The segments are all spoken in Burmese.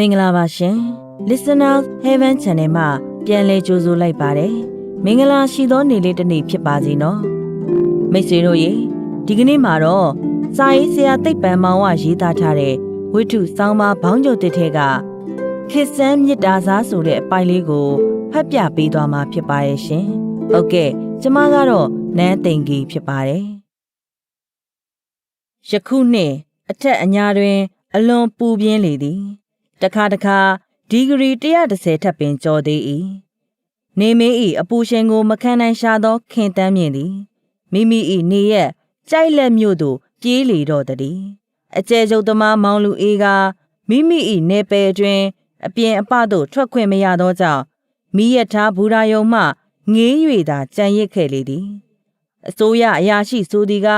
မင်္ဂလာပါရှင် Listeners Heaven Channel မှာပြန်လည်ကြိုဆိုလိုက်ပါတယ်မင်္ဂလာရှိသောနေ့လေးတစ်နေ့ဖြစ်ပါစေနော်မိတ်ဆွေတို့ရေဒီကနေ့မှာတော့စာရေးဆရာသိပ္ပံမောင်ဝရေးသားထားတဲ့ဝိထုဆောင်းပါဘောင်းကျုပ်တစ်ထက်ကခေတ်ဆန်းမြစ်တာစားဆိုတဲ့အပိုင်လေးကိုဖတ်ပြပေးသွားမှာဖြစ်ပါရဲ့ရှင်ဟုတ်ကဲ့ကျမကတော့နန်းသိင်ကြီးဖြစ်ပါတယ်ယခုနှစ်အထက်အညာတွင် အလွန်ပူပြင်းလေသည် တခါတခါဒီဂရီ130ထပ်ပင်ကျော်သေး၏နေမင်း၏အပူရှင်ကိုမခံနိုင်ရှာသောခင်တမ်းမြင့်သည်မိမိ၏နေရက်ကြိုက်လက်မြို့သို့ပြေးလေတော့သည်အကျဲကျုပ်သမားမောင်လူအေးကမိမိ၏နေပယ်အတွင် အပြင်အပသို့ထွက်ခွင့်မရသောကြောင့်မိရထားဘူရာယုံမှငေး၍သာကြံရစ်ခဲ့လေသည်အစိုးရအရာရှိဆိုသည်က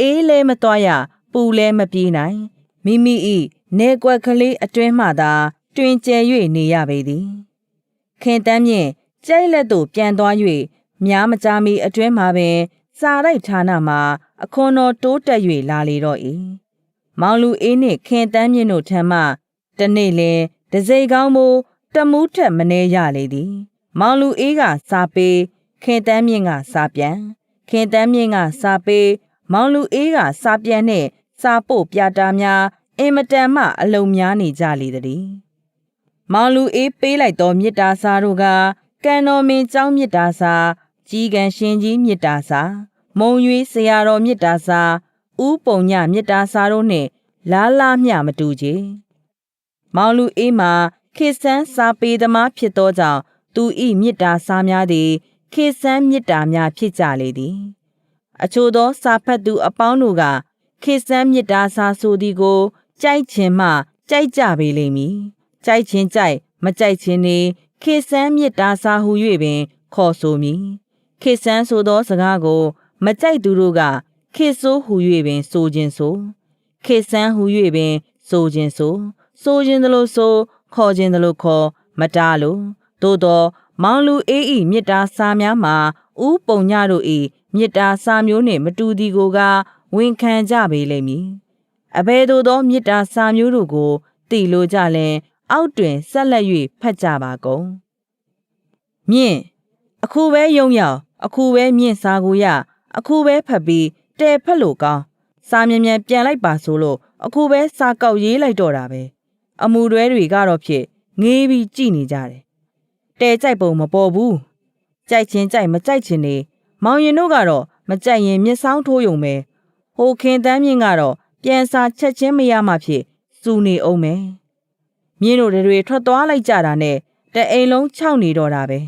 အေးလဲမသွားရပူလဲမပြေးနိုင်မိမိ၏ နေကွက်ကလေးအတွင်းမှသာတွင်ကျဲ၍နေရပေသည်ခင်တမ်းမြင့်ကြိုက်လက်သို့ပြန်သွား၍များမကြာမီအတွင်းမှာပင်စာရိုက်ဌာနမှာအခွန်တော်တိုးတက်၍လာလေတော့၏မောင်လူအေးနှင့်ခင်တမ်းမြင့်တို့ထံမှတနေ့လင်ဒစိကောင်းမိုးတမူးထက်မနေရလေသည်မောင်လူအေးကစာပေးခင်တမ်းမြင့်ကစာပြန်ခင်တမ်းမြင့်ကစာပေးမောင်လူအေးကစာပြန်နှင့်စာပို့ပြတာများ အင်မတန်မှအလုံများနေကြလေသည်မောင်လူအေးပေးလိုက်သောမြစ်တာစာတို့ကကံတော်မင်းเจ้าမြစ်တာစာကြီးကံရှင်ကြီးမြစ်တာစာမုံရွေးဆရာတော်မြစ်တာစာဥပုံညမြစ်တာစာတို့နှင့်လားလားမျှမတူကြမောင်လူအေးမှာခေဆန်းစာပေသမားဖြစ်သောကြောင့်သူဤမြစ်တာစာများသည် ခေဆန်းမြစ်တာများဖြစ်ကြလေသည် အချို့သောစာဖတ်သူအပေါင်းတို့ကခေဆန်းမြစ်တာစာဆိုသည်ကို ကြိုက်ခြင်းမှကြိုက်ကြပေလိမ့်မည်ကြိုက်ခြင်းကြိုက်မကြိုက်ခြင်းနေခေဆန်းမြစ်တာစာဟု၍ပင် ခေါ်ဆိုမည်ခေဆန်းဆိုသောစကားကို မကြိုက်သူတို့ကခေဆိုးဟု၍ပင် ဆိုခြင်းဆိုခေဆန်းဟု၍ပင် ဆိုခြင်းဆို ဆိုခြင်းသလိုဆို ခေါ်ခြင်းသလိုခေါ်မတားလို့သို့တော့မောင်လူအေးဤမြစ်တာစာများမှာဥပုံညတို့ဤမြစ်တာစာမျိုးနှင့်မတူသည်ကိုကဝန်ခံကြပေလိမ့်မည် အဘယ်သို့သောမြစ်တာစာမျိုးတို့ကိုသိလိုကြလင်အောက်တွင်ဆက်လက်၍ဖတ်ကြပါကုန်မြင့်အခုပဲယုံရောက်အခုပဲမြင့်စာကိုရအခုပဲဖတ်ပြီးတဲဖက်လို့ကောင်းစာမြန်မြန်ပြန်လိုက်ပါဆိုလို့အခုပဲစာကောက်ရေးလိုက်တော့တာပဲအမှုတွဲတွေကတော့ဖြစ်ငေးပြီးကြည်နေကြတယ်တဲကြိုက်ပုံမပေါ်ဘူးကြိုက်ချင်းကြိုက်မကြိုက်ချင်းနေမောင်ရင်တို့ကတော့မကြိုက်ရင်မျက်စောင်းထိုးယုံပဲဟိုခင်တန်းမြင့်ကတော့ ပြန်စာချက်ချင်းမရမှဖြစ်စူနေအောင်မယ်မြင်းတို့တွေထွက်သွားလိုက်ကြတာနဲ့တအိမ်လုံးခြောက်နေတော့တာပဲ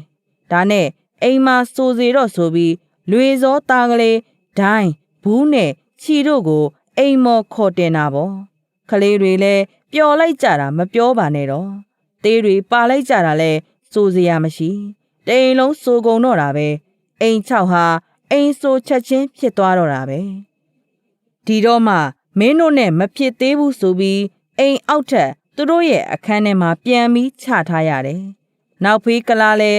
ဒါနဲ့အိမ်မှာစိုးစေတော့ဆိုပြီးလွေစောသားကလေးဒိုင်းဘူးနဲ့ခြီတို့ကို အိမ်မော်ခေါ်တင်တာပေါ့ကလေးတွေလည်းပျော်လိုက်ကြတာမပြောပါနဲ့တော့သေးတွေပါလိုက်ကြတာလဲစိုးစရာမရှိတိမ်လုံးစိုးကုန်တော့တာပဲအိမ်၆ဟာအိမ်စိုးချက်ချင်းဖြစ်သွားတော့တာပဲဒီတော့မှ မင်းတို့နဲ့မဖြစ်သေးဘူးဆိုပြီးအိမ်အောက်ထက်သူတို့ရဲ့အခန်းထဲမှာပြန်ပြီးချထားရတယ်။နောက်ဖေးကလာလဲ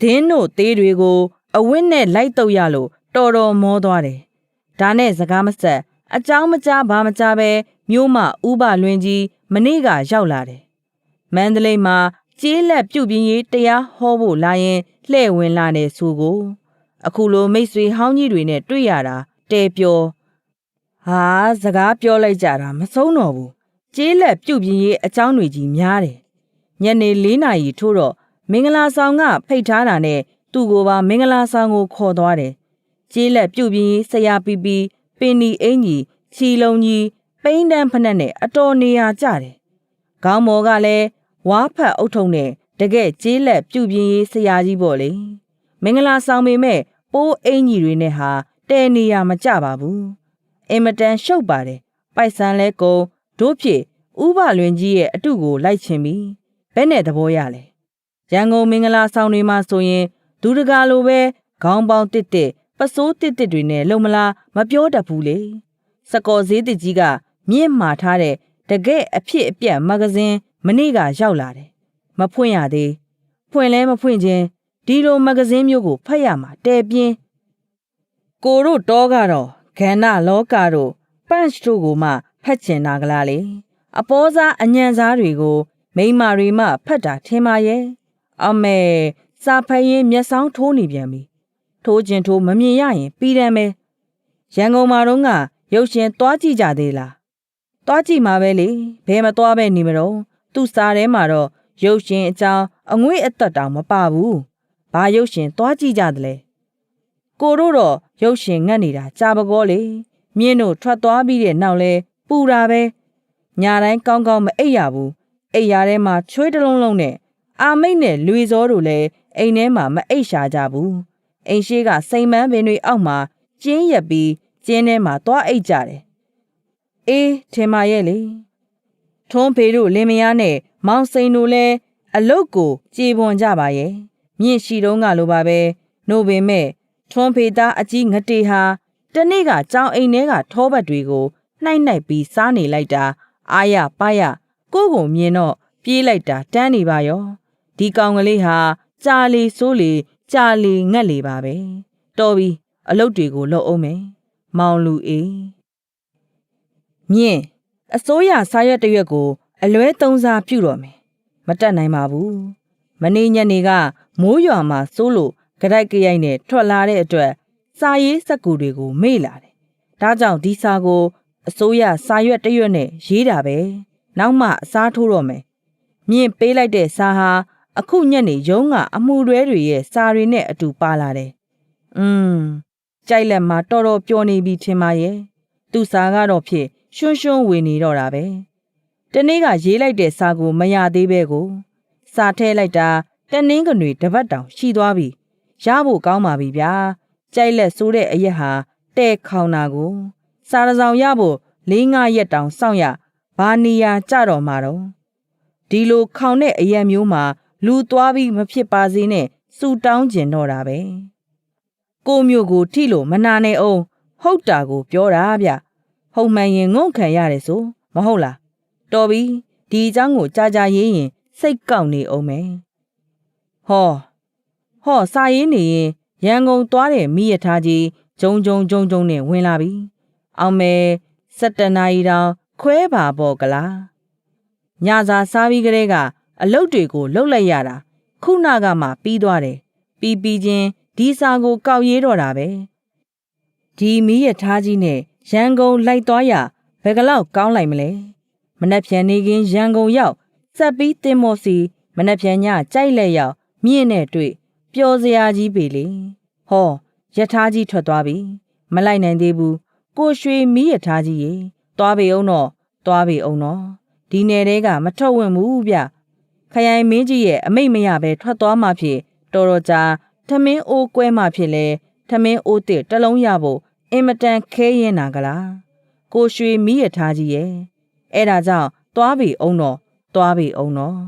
ဒင်းတို့သေးတွေကို အဝတ်နဲ့လိုက်တော့ရလို့တော်တော်မောသွားတယ်။ဒါနဲ့စကားမဆက်အကြောင်းမကြားဘာမကြားပဲမြို့မဥပလွင်ကြီးမနေ့ကရောက်လာတယ်။မန္တလေးမှာကျေးလက်ပြုတ်ပြင်းရေးတရားဟောဖို့လာရင်လှဲ့ဝင်လာတဲ့ဆိုကို အခုလိုမိတ်ဆွေဟောင်းကြီးတွေနဲ့တွေ့ရတာတဲပြော ဟာစကားပြောလိုက်ကြတာမဆုံးတော့ဘူးကျေးလက်ပြုတ်ပြင်းရေးအကြောင်းတွေကြီးများတယ်ညနေ၄နာရီထို့တော့မင်္ဂလာဆောင်ကဖိတ်ထားတာနဲ့သူ့ကိုပါမင်္ဂလာဆောင်ကိုခေါ်သွားတယ်ကျေးလက်ပြုတ်ပြင်းရေးဆရာပီပီပင်နီအင်ကြီးချီလုံးကြီးပိန်းတန်းဖက်နဲ့အတော်နေရာကြတယ်ခေါင်းမော်ကလည်းဝါဖတ်အုတ်ထုံနဲ့တကယ်ကျေးလက်ပြုတ်ပြင်းရေးဆရာကြီးပေါ့လေမင်္ဂလာဆောင်ပေမဲ့ပိုးအင်ကြီးတွေနဲ့ဟာတဲနေရမကြပါဘူး အင်မတန်ရှုပ်ပါတယ်ပိုက်ဆံလဲကုန်တို့ဖြစ်ဥပလွင်ကြီးရဲ့အတုကိုလိုက်ချင်ပြီဘယ်နဲ့သဘောရလဲရန်ကုန်မင်္ဂလာဆောင်တွေမှာဆိုရင်ဒူတကာလိုပဲခေါင်းပေါင်းတစ်တစ်ပစိုးတစ်တစ်တွေနဲ့လုံမလားမပြောတတ်ဘူးလေစကော်ဈေးတစ်ကြီးကမြင့်မာထားတဲ့တကယ့်အဖြစ်အပျက်မဂဇင်းမနေ့ကရောက်လာတယ်မဖွင့်ရသေးဖွင့်လဲမဖွင့်ခြင်းဒီလိုမဂဇင်းမျိုးကိုဖတ်ရမှာတဲပြင်းကိုတို့တောကတော့ ဂန္ဓလောကတို့ပန့်ချ်တို့ကိုမှဖတ်ချင်တာကလားလေအပေါ်စားအညံစားတွေကို မိန်းမတွေမှဖတ်တာထင်ပါရဲ့အမေစာဖတ်ရင်မျက်စောင်းထိုးနေပြန်ပြီထိုးကျင်ထိုးမမြင်ရရင်ပြီးတယ်မယ်ရန်ကုန်မှာတော့ကရုပ်ရှင်သွားကြည့်ကြသေးလားသွားကြည့်မှာပဲလေဘယ်မသွားပဲနေမတော့သူ့စာထဲမှာတော့ရုပ်ရှင်အကြောင်းအငွေ့အသက်တောင်မပါဘူးဘာရုပ်ရှင်သွားကြည့်ကြသလဲကိုတို့တော့ ရုပ်ရှင်ငတ်နေတာကြာပကောလေမြင်းတို့ထွက်သွားပြီးတဲ့နောက်လဲပူတာပဲညာတိုင်းကောင်းကောင်းမအိပ်ရဘူးအိပ်ရထဲမှာချွေးတလုံးလုံးနဲ့အာမိတ်နဲ့လွေစောတို့လည်းအိမ်ထဲမှာမအိပ်ရှာကြဘူးအိမ်ရှိကစိန်မန်းပင်တွေအောက်မှာကျင်းရက်ပြီးကျင်းထဲမှာသွားအိပ်ကြတယ်အေးထင်ပါရဲ့လေထွန်းဖေတို့လင်မယားနဲ့မောင်စိန်တို့လည်းအလုတ်ကိုကြေပွန်ကြပါရဲ့မြင့်ရှိတုံးကလိုပါပဲနို့ပင်မဲ့ ထွန်းဖေသားအကြီးငတေဟာတနေ့ကကြောင်အိမ်ထဲကထောပတ်တွေကိုနှိုက်နှိုက်ပြီးစားနေလိုက်တာအာရပါရကိုကိုမြင်တော့ပြေးလိုက်တာတန်းနေပါရောဒီကောင်ကလေးဟာကြာလီဆိုးလီကြာလီငက်လီပါပဲတော်ပြီအလုတ်တွေကိုလှုပ်အောင်မယ်မောင်လူအေးမြင့်အစိုးရစာရွက်တရွက်ကို အလွဲသုံးစားပြုတော့မယ်မတက်နိုင်ပါဘူးမနေ့ညနေကမိုးရွာမှာစိုးလို့ ကြိုက်ကြိုက်နဲ့ထွက်လာတဲ့အတွက်စာရေးစက်ကူတွေကိုမေ့လာတယ်ဒါကြောင့်ဒီစာကိုအစိုးရစာရွက်တရွက်နဲ့ရေးတာပဲနောက်မှအစားထိုးတော့မယ်မြင့်ပေးလိုက်တဲ့စာဟာအခုညနေရုံးကအမှုတွဲတွေရဲ့စာတွေနဲ့အတူပါလာတယ်။อืมကြိုက်လက်မှာတော်တော်ပျော်နေပြီထင်ပါရဲ့။သူ့စာကတော့ဖြစ်ရွှွန်းရွှွန်းဝေနေတော့တာပဲ။တနေ့ကရေးလိုက်တဲ့စာကိုမရသေးပဲကိုစာထဲလိုက်တာတနင်းကနွေတပတ်တောင်ရှိသွားပြီ။ ရဖို့ကောင်းပါပြီဗျာ။ကြိုက်လက်ဆိုးတဲ့အရက်ဟာတဲ့ခေါင်တာကို စာရဆောင်ရဖို့၄၅ရက်တောင်စောင့်ရဘာနီယာကြတော့မှာတော့ဒီလိုခေါင်တဲ့အရက်မျိုးမှာ လူသွားပြီးမဖြစ်ပါစေနဲ့စူတောင်းကျင်တော့တာပဲကိုမျိုးကိုထိလို့မနာနဲ့အောင်ဟုတ်တာကိုပြောတာဗျဟုတ်မှန်ရင်ငုံခံရတယ်ဆိုမဟုတ်လားတော်ပြီဒီအကြောင်းကိုကြာကြာရေးရင် စိတ်ကောက်နေအောင်မယ်ဟော ဟောစာရေးနေရင်ရန်ကုန်သွားတဲ့မိရထားကြီးဂျုံဂျုံဂျုံဂျုံနဲ့ဝင်လာပြီအောင်မယ်စက်တနာရီတောင်ခွဲပါပေါ့ကလားညစာစားပြီးကလေးကအလုတ်တွေကိုလှုပ်လိုက်ရတာခုနကမှပြီးသွားတယ်ပြီးပြီးချင်းဒီစာကိုကောက်ရေးတော့တာပဲဒီမီးရထားကြီးနဲ့ရန်ကုန်လိုက်သွားရဘယ်ကလောက်ကောင်းလိုက်မလဲမနှက်ဖြန်နေကင်းရန်ကုန်ရောက်စက်ပြီးတင်မော်စီမနှက်ဖြန်ညကြိုက်လက်ရောက်မြင့်နဲ့တွေ့ ပျော်စရာကြီးပေလေဟောယထာကြီးထွက်သွားပြီမလိုက်နိုင်သေးဘူးကိုရွှေမီးရထားကြီးရေသွားပေအောင်တော့သွားပေအောင်တော့ဒီနယ်တဲကမထွက်ဝင်ဘူးဗျခရိုင်မင်းကြီးရဲ့အမိတ်မရပဲထွက်သွားမှဖြစ်တော်တော်ကြာထမင်းအိုးကွဲမှဖြစ်လဲထမင်းအိုးတစ်တလုံးရဖို့အင်မတန်ခဲရင်နာကလားကိုရွှေမီးရထားကြီးရဲ့အဲ့ဒါကြောင့်သွားပြီအောင်တော့သွားပြီအောင်တော့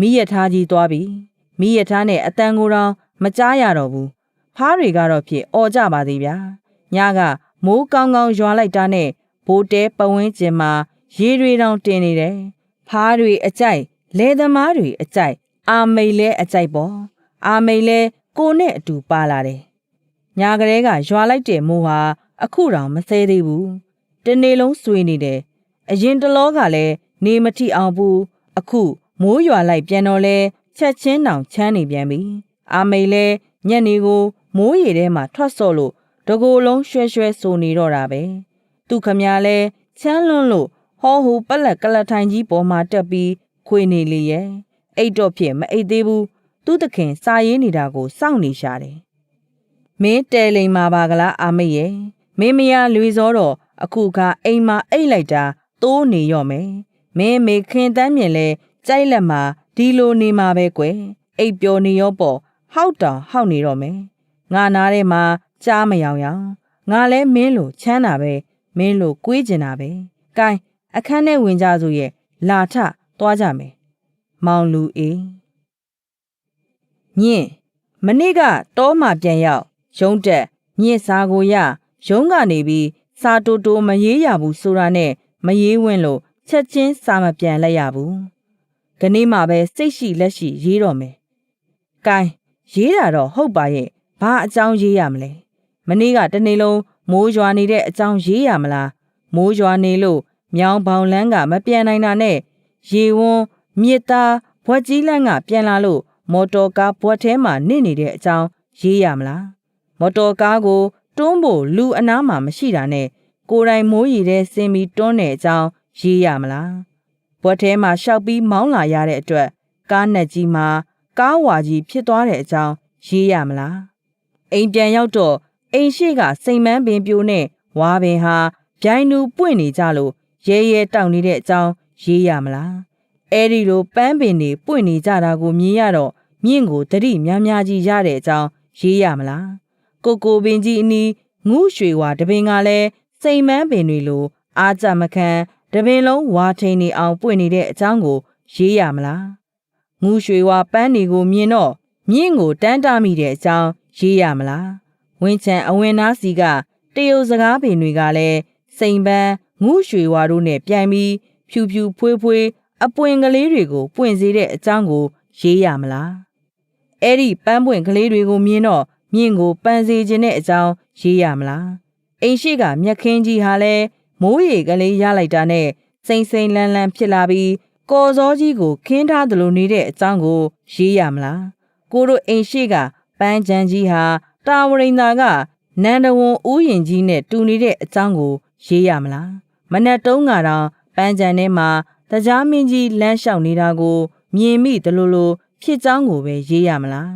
မီးရထားကြီးသွားပြီ မီးရထားနဲ့အတန်ကိုတော့မကြားရတော့ဘူးဖားတွေကတော့ဖြစ်អော်ကြပါသေးဗျာညကမိုးကောင်းကောင်းရွာလိုက်တာနဲ့ဘိုးတဲပဝင်းကျင်မှာရေတွေတောင်တင်နေတယ်ဖားတွေအကြိုက်လယ်သမားတွေအကြိုက်အာမိတ်လဲအကြိုက်ပေါ့အာမိတ်လဲကိုနဲ့အတူပါလာတယ်ညာကလေးကရွာလိုက်တဲ့မိုးဟာအခုတောင်မဆဲသေးဘူးတနေ့လုံးဆွေးနေတယ်အရင်တလောကလည်းနေမထိအောင်ဘူးအခုမိုးရွာလိုက်ပြန်တော့လဲ ချက်ချင်းတောင်ချမ်းနေပြန်ပြီအာမိတ်လဲညက်နေကိုမိုးရေထဲမှာထွက်ဆော့လို့တကိုယ်လုံးရွှဲရွှဲဆိုနေတော့တာပဲသူခမလဲချမ်းလွန်းလို့ဟောဟူပက်လက်ကလထိုင်ကြီးပေါ်မှာတက်ပြီးခွေနေလေရဲ့အိတ်တော့ဖြစ်မအိတ်သေးဘူးသူ့သခင်စာရေးနေတာကိုစောင့်နေရှာတယ်မင်းတဲလိန်မှာပါကလားအာမိတ်ရဲ့မင်းမယားလွေစောတော့အခုကအိမ်မှာအိတ်လိုက်တာတိုးနေရော့မယ်မင်းမေခင်တန်းမြင်လဲကြိုက်လက်မှာ ဒီလိုနေမှာပဲကွယ်အိတ်ပျော်နေရောပေါ့ဟောက်တောင်ဟောက်နေတော့မယ်ငါနားထဲမှာကြားမယောင်ယောင်ငါလဲမင်းလိုချမ်းတာပဲမင်းလိုကွေးကျင်တာပဲကဲအခန်းထဲဝင်ကြစို့ရဲ့လာထသွားကြမယ်မောင်လူအေးမြင့်မနေ့ကတောမှပြန်ရောက်ရုံးတက်မြင့်စာကိုရရုံးကနေပြီးစာတိုတိုမရေးရဘူးဆိုတာနဲ့မရေးဝင်းလို့ချက်ချင်းစာမပြန်လိုက်ရဘူး ခနေ့မှပဲစိတ်ရှိလက်ရှိရေးတော့မယ်ကဲရေးတာတော့ဟုတ်ပါရဲ့ဘာအကြောင်းရေးရမလဲမနေ့ကတနေ့လုံးမိုးရွာနေတဲ့အကြောင်းရေးရမလားမိုးရွာနေလို့မြောင်းပေါင်လန်းကမပြန်နိုင်တာနဲ့ရေဝန်းမြစ်သားဘွက်ကြီးလန့်ကပြန်လာလို့မော်တော်ကားဘွက်ထဲမှာနစ်နေတဲ့အကြောင်းရေးရမလားမော်တော်ကားကိုတွန်းဖို့လူအနားမှာမရှိတာနဲ့ကိုယ်တိုင်မိုးရီတဲ့စင်ပြီးတွန်းတဲ့အကြောင်းရေးရမလား ဘွက်ထဲမှာရှောက်ပြီးမောင်းလာရတဲ့အတွက်ကားနဲ့ကြီးမှာကားဝါကြီးဖြစ်သွားတဲ့အကြောင်းရေးရမလားအိမ်ပြန်ရောက်တော့အိမ်ရှိကစိန်မန်းပင်ပြိုနဲ့ဝါပင်ဟာဗျိုင်းနူပွင့်နေကြလို့ရဲရဲတောက်နေတဲ့အကြောင်းရေးရမလားအဲ့ဒီလိုပန်းပင်တွေပွင့်နေကြတာကိုမြင်ရတော့မြင့်ကိုတတိများများကြီးရတဲ့အကြောင်းရေးရမလားကိုကိုပင်ကြီးအနီးငူးရွှေဝါတပင်ကလည်းစိန်မန်းပင်တွေလိုအားကြမခံ တပင်လုံးဝါထိန်နေအောင်ပွင့်နေတဲ့အကြောင်းကို ရေးရမလားငူးရွှေဝါပန်းတွေကိုမြင်တော့မြင့်ကိုတန်းတမိတဲ့အကြောင်းရေးရမလားဝင်းချံအဝင်နာစီကတရုတ်စကားပင်တွေကလည်းစိန်ပန်းငူးရွှေဝါတို့နဲ့ပြိုင်ပြီးဖြူဖြူဖွေးဖွေးအပွင့်ကလေးတွေကိုပွင့်စေတဲ့အကြောင်းကို ရေးရမလားအဲ့ဒီပန်းပွင့်ကလေးတွေကိုမြင်တော့မြင့်ကိုပန်းစေခြင်းတဲ့အကြောင်းရေးရမလားအိမ်ရှိကမြက်ခင်းကြီးဟာလည်း မိုးရေကလေးရလိုက်တာနဲ့စိမ့်စိမ့်လန်းလန်းဖြစ်လာပြီးကော်စောကြီးကိုခင်းထားသလိုနေတဲ့အကြောင်းကိုရေးရမလားကိုတို့အိမ်ရှိကပန်းချမ်းကြီးဟာတာဝရိန်သာကနန္ဒဝန်ဥယျင်ကြီးနဲ့တူနေတဲ့အကြောင်းကိုရေးရမလားမနက်တုံးကတော့ပန်းချမ်းထဲမှာတရားမင်းကြီးလမ်းလျှောက်နေတာကို မြင်မိသလိုလိုဖြစ်ကြောင်းကိုပဲရေးရမလား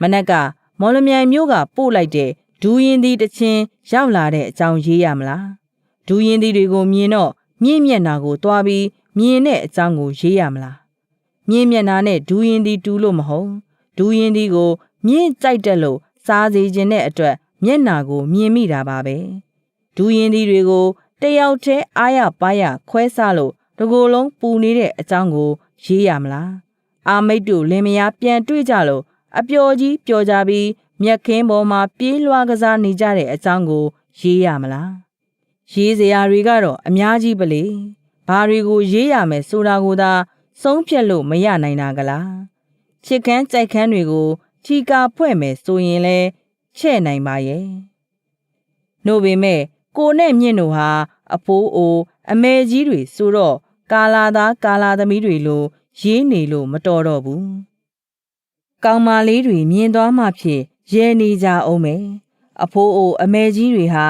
မနက်ကမော်လမြိုင်မြို့ကပို့လိုက်တဲ့ဒူးရင်သည်တချင်းရောက်လာတဲ့အကြောင်းရေးရမလား ဒူးရင်သည်တွေကိုမြင်တော့မြင့်မျက်နာကိုတွားပြီးမြင်တဲ့အကြောင်းကိုရေးရမလားမြင့်မျက်နာနဲ့ဒူးရင်သည်တူလို့မဟုတ်ဒူးရင်သည်ကိုမြင့်ကြိုက်တယ်လို့စားစေခြင်းတဲ့အတွက်မျက်နာကိုမြင်မိတာပါပဲဒူးရင်သည်တွေကိုတယောက်တည်းအားရပါရခွဲစားလို့တကိုယ်လုံးပူနေတဲ့အကြောင်းကိုရေးရမလားအာမိတ်တို့လင်မယားပြန်တွေ့ကြလို့အပျော်ကြီးပျော်ကြပြီးမြက်ခင်းပေါ်မှာပြေးလွှားကစားနေကြတဲ့အကြောင်းကိုရေးရမလား ရေးစရာတွေကတော့အများကြီးပလေဘာတွေကိုရေးရမယ်ဆိုတာကိုသာဆုံးဖြတ်လို့မရနိုင်တာကလားချစ်ခမ်းကြိုက်ခမ်းတွေကိုထီကာဖွဲ့မယ်ဆိုရင်လဲချဲ့နိုင်ပါရဲ့နို့ပေမဲ့ကိုနဲ့မြင့်တို့ဟာအဖိုးအိုအမေကြီးတွေဆိုတော့ကာလာသားကာလာသမီးတွေလိုရေးနေလို့မတော်တော့ဘူးကောင်မလေးတွေမြင်သွားမှဖြစ်ရဲနေကြအောင်မယ်အဖိုးအိုအမေကြီးတွေဟာ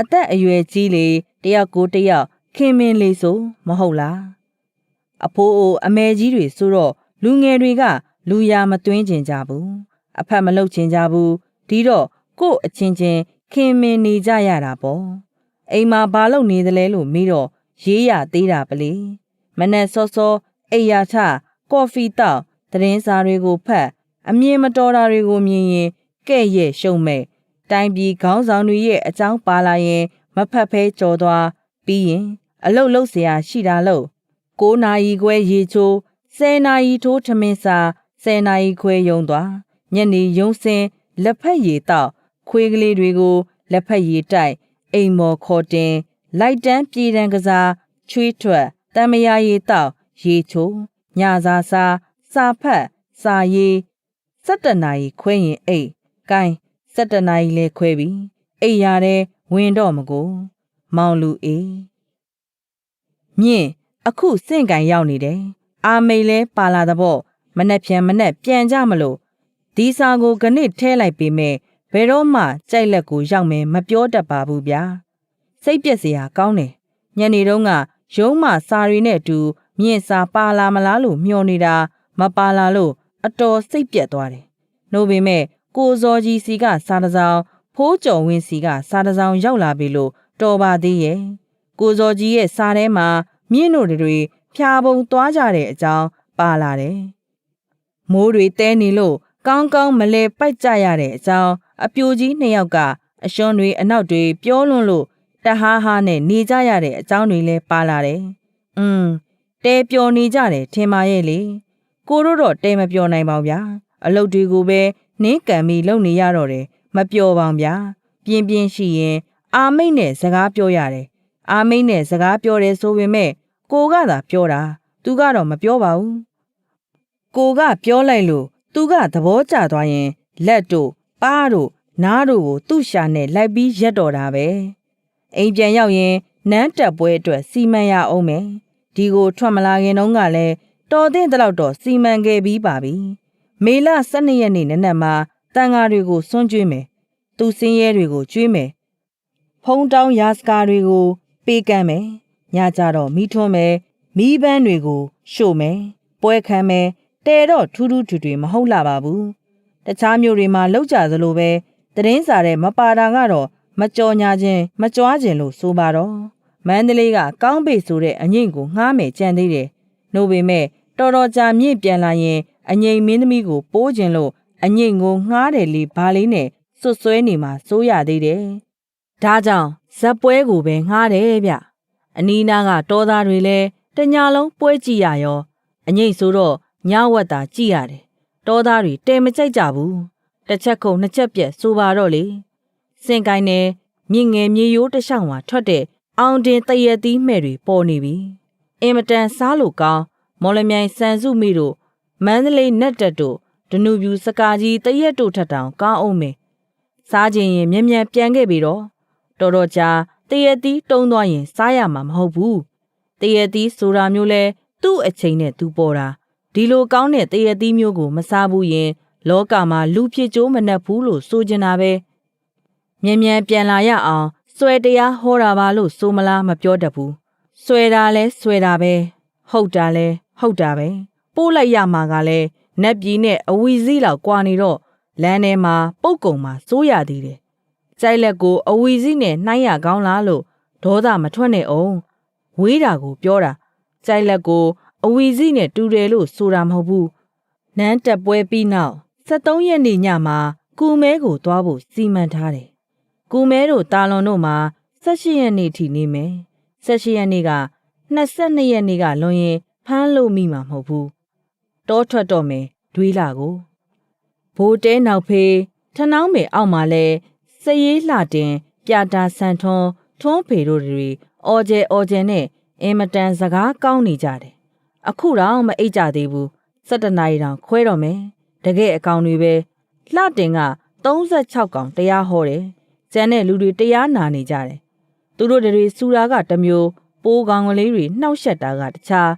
အသက်အရွယ်ကြီးလေတယောက်ကိုတယောက်ခင်မင်းလေးဆိုမဟုတ်လားအဖိုးအိုအမေကြီးတွေဆိုတော့လူငယ်တွေက လူရမသွင်းကျင်ကြဘူးအဖက်မလုတ်ကျင်ကြဘူးဒီတော့ကို့အချင်းချင်းခင်မင်းနေကြရတာပေါ့အိမ်မှာဘာလုပ်နေသလဲလို့မေးတော့ရေးရသေးတာပလေမနဲ့စောစောအိယာထကော်ဖီတောက်သတင်းစာတွေကိုဖတ်အမြင်မတော်တာတွေကိုမြင်ရင်ကဲ့ရဲ့ရှုံမဲ့ တိုင်းပြည်ခေါင်းဆောင်တွေရဲ့အကြောင်းပါလာရင် မဖတ်ဖဲကြော်သွားပြီးရင် အလုတ်လုတ်เสียရှိတာလို့9နာရီခွဲရေချိုး10နာရီထိုးထမင်းစာ10နာရီခွဲယုံသွားညနေယုံစင်လက်ဖက်ရည်တောက်ခွေးကလေးတွေကိုလက်ဖက်ရည်တိုက်အိမ်မော်ခေါ်တင်လိုက်တန်းပြည်တန်းကစားချွေးထွက်တမယာရည်တောက်ရေချိုးညစာစားစာဖတ်စာရေး17နာရီခွဲရင်အိတ်ကိုင်း 17နာရီလဲခွဲပြီအိတ်ရတဲ့ဝင်တော့မကို မောင်လူအေးမြင့်အခုစင့်ကန်ရောက်နေတယ်အာမိတ်လဲပါလာတဲ့ပေါ့မနဲ့ပြန်မနဲ့ပြန်ကြမလို့ဒီစာကိုခဏထဲလိုက်ပေမဲ့ဘယ်တော့မှကြိုက်လက်ကိုရောက်မယ်မပြောတတ်ပါဘူးဗျာစိတ်ပြက်စရာကောင်းတယ်ညနေတုန်းကရုံးမှစာရီနဲ့အတူမြင့်စာပါလာမလားလို့မျှော်နေတာမပါလာလို့အတော်စိတ်ပြက်သွားတယ်။နို့ပေမဲ့ ကိုဇော်ကြီးစီကစားတစောင်းဖိုးကျော်ဝင်းစီကစားတစောင်းရောက်လာပြီလို့တော်ပါသေးရဲ့။ကိုဇော်ကြီးရဲ့စားထဲမှာမြင့်တို့တွေဖြာပုံသွားကြတဲ့အကြောင်းပါလာတယ်။မိုးတွေတဲနေလို့ကောင်းကောင်းမလဲပိုက်ကြရတဲ့အကြောင်းအပြိုကြီးနှစ်ယောက်ကအရှွန်းတွေအနောက်တွေပြောလွန်းလို့တဟားဟားနဲ့နေကြရတဲ့အကြောင်းတွေလည်းပါလာတယ်။อืมတဲပျော်နေကြတယ်ထင်ပါရဲ့လေ။ကိုတို့တော့တဲမပျော်နိုင်ပါဘူးဗျာ။အလုပ်တွေကိုပဲ နင်းကံပြီးလုပ်နေရတော့တယ်မပျော်ပါဘူးဗျာ။ပြင်းပြင်းရှိရင် အာမိတ်နဲ့စကားပြောရတယ်။အာမိတ်နဲ့စကားပြောတယ်ဆိုပေမဲ့ကိုကသာပြောတာ။ तू ကတော့မပြောပါဘူး။ကိုကပြောလိုက်လို့သူကသဘောကျသွားရင်လက်တို့ပါးတို့နားတို့ကိုသူ့ရှာနဲ့လိုက်ပြီးရက်တော်တာပဲအိမ်ပြန်ရောက်ရင်နန်းတက်ပွဲအတွက်စီမံရအောင်မယ်ဒီကိုထွက်မလာခင်တုန်းကလည်းတော်တဲ့တလောက်တော့စီမံခဲ့ပြီးပါပြီ မေလ12ရက်နေ့နက်နက်မှာတန်ဃာတွေကိုစွန့်ကြွေးမယ်သူစင်းရဲတွေကိုကျွေးမယ်ဖုံတောင်းရာစကားတွေကို ပေးကမ်းမယ်ညကြတော့မိထွန်းမယ်မိပန်းတွေကိုရှို့မယ်ပွဲခံမယ်တဲတော့ထူးထူးထွေထွေမဟုတ်လာပါဘူးတခြားမျိုးတွေမှာလောက်ကြသလိုပဲသတင်းစာတဲ့မပါတာကတော့မကြော်ညာခြင်းမကြွားခြင်းလို့ဆိုပါတော့မန္တလေးကကောင်းပေဆိုတဲ့အငိမ့်ကိုငှားမယ်ကြံသေးတယ်နို့ပေမဲ့တော်တော်ကြာမြင့်ပြန်လာရင် အငိမ့်မင်းသမီးကိုပိုးခြင်းလို့အငိမ့်ကိုငှားတယ်လေဘာလေးနဲ့စွတ်စွဲနေမှာစိုးရသေးတယ်ဒါကြောင့်ဇက်ပွဲကိုပဲငှားတယ်ဗျအနီးနားကတောသားတွေလည်းတညာလုံးပွဲကြည့်ရရောအငိမ့်ဆိုတော့ညဝက်တာကြည့်ရတယ်တောသားတွေတဲမကြိုက်ကြဘူးတစ်ချက်ခုံနှစ်ချက်ပြက်ဆိုပါတော့လေစင်ကိုင်းနဲ့မြင့်ငယ်မြေရိုးတစ်လျှောက်မှာထွက်တဲ့အောင်တင်တရက်သီးမဲ့တွေပေါ်နေပြီအင်မတန်စားလို့ကောင်းမော်လမြိုင်စံစုမိတို့ မန္တလေးနက်တက်တို့ဒနူပြူစကာကြီးတရက်တို့ထက်တောင်ကောင်းအောင်မယ်စားခြင်းရင်မြန်မြန်ပြန်ခဲ့ပြီတော့တော်တော်ကြာတရက်သီးတုံးသွားရင်စားရမှာမဟုတ်ဘူးတရက်သီးဆိုတာမျိုးလဲသူ့အချိန်နဲ့သူပေါ်တာဒီလိုကောင်းတဲ့တရက်သီးမျိုးကိုမစားဘူးရင် လောကမှာလူဖြစ်ကြိုးမနှက်ဘူးလို့ဆိုချင်တာပဲမြန်မြန်ပြန်လာရအောင်စွဲတရားဟောတာပါလို့ဆိုမလားမပြောတတ်ဘူးစွဲတာလဲစွဲတာပဲဟုတ်တာလဲဟုတ်တာပဲ ပို့လိုက်ရမှာကလည်းနက်ပြည်နဲ့အဝီစည်းလောက်ကွာနေတော့လမ်းထဲမှာပုတ်ကုံမှာစိုးရသေးတယ်ကြိုက်လက်ကိုအဝီစည်းနဲ့နှိုင်းရကောင်းလားလို့ဒေါသမထွက်နဲ့အောင်ဝေးတာကိုပြောတာကြိုက်လက်ကိုအဝီစည်းနဲ့တူတယ်လို့ဆိုတာမဟုတ်ဘူးနန်းတက်ပွဲပြီးနောက်73ရက်နေ့ညမှာကူမဲကိုသွားဖို့စီမံထားတယ်။ကူမဲတို့တာလွန်တို့မှာ18ရက်နေ့ထိနေမယ်။18ရက်နေ့က22ရက်နေ့ကလွန်ရင်ဖမ်းလို့မိမှာမဟုတ်ဘူး။ တောထွက်တော့မယ်ဒွေးလာကိုဘိုးတဲနောက်ဖေးထနှောင်းမေအောက်မှာလဲစရေးလှတင်ပြတာဆန်ထွန်းထွန်းဖေတို့တွေအော်ကျဲအော်ကျဲနဲ့အင်မတန်စကားကောင်းနေကြတယ်။အခုတော့မအိတ်ကြသေးဘူး။17နာရီတောင်ခွဲတော့မယ်။တကယ်အကောင်တွေပဲလှတင်က36ကောင်တရားဟောတယ်။ကျန်တဲ့လူတွေတရားနာနေကြတယ်။သူတို့တွေစူတာကတစ်မျိုးပိုးကောင်ကလေးတွေနှောက်ယှက်တာကတခြား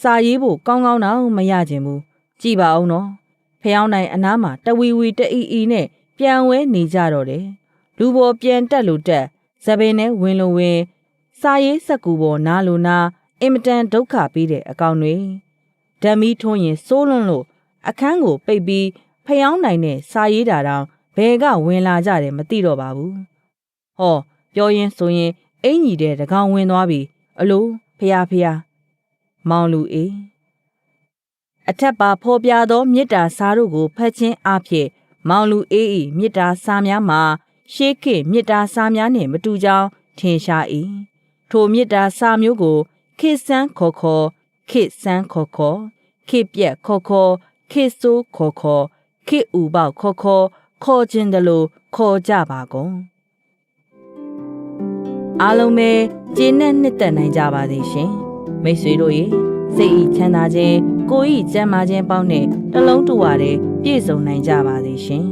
စာရေးဖို့ကောင်းကောင်းတော့မရကျင်ဘူး။ကြည်ပါအောင်နော်။ဖျောင်းနိုင်အနားမှာတဝီဝီတအီအီနဲ့ပြန်ဝဲနေကြတော့တယ်။လူပေါ်ပြန်တက်လို့တက်ဇပင်နဲ့ဝင်လို့ဝင် စာရေးစက်ကူပေါ်နားလို့နားအင်မတန်ဒုက္ခပေးတဲ့အကောင်တွေဓမီထွန်းရင်စိုးလွန်းလို့အခန်းကိုပိတ်ပြီးဖျောင်းနိုင်တဲ့စာရေးတာတောင်ဘယ်ကဝင်လာကြတယ်မသိတော့ပါဘူး။ဟောပြောရင်ဆိုရင်အင်ကြီးတဲ့တကောင်ဝင်သွားပြီအလိုဖျားဖျား မောင်လူအေးအထက်ပါဖော်ပြသောမေတ္တာစာတို့ကိုဖတ်ခြင်းအဖြစ်မောင်လူအေး၏မေတ္တာစာများမှာရှေးခေတ်မေတ္တာစာများနှင့်မတူကြောင်းထင်ရှား၏ထိုမေတ္တာစာမျိုးကိုခေတ်ဆန်းခေါ်ခေါ်ခေတ်ဆန်းခေါ်ခေါ်ခေတ်ပြက်ခေါ်ခေါ်ခေတ်ဆိုးခေါ်ခေါ်ခေတ်ဥပေါခေါ်ခေါ်ခေါ်ခြင်းတလို့ခေါ်ကြပါကုန်အားလုံးပဲကျင်းနဲ့နှစ်သက်နိုင်ကြပါစေရှင် မိတ်ဆွေတို့ရေစိတ်ဤချမ်းသာခြင်းကိုယ်ဤကျမ်းမာခြင်းပေါင်းနဲ့တလုံးတူဝါတဲ့ပြည့်စုံနိုင်ကြပါစေရှင်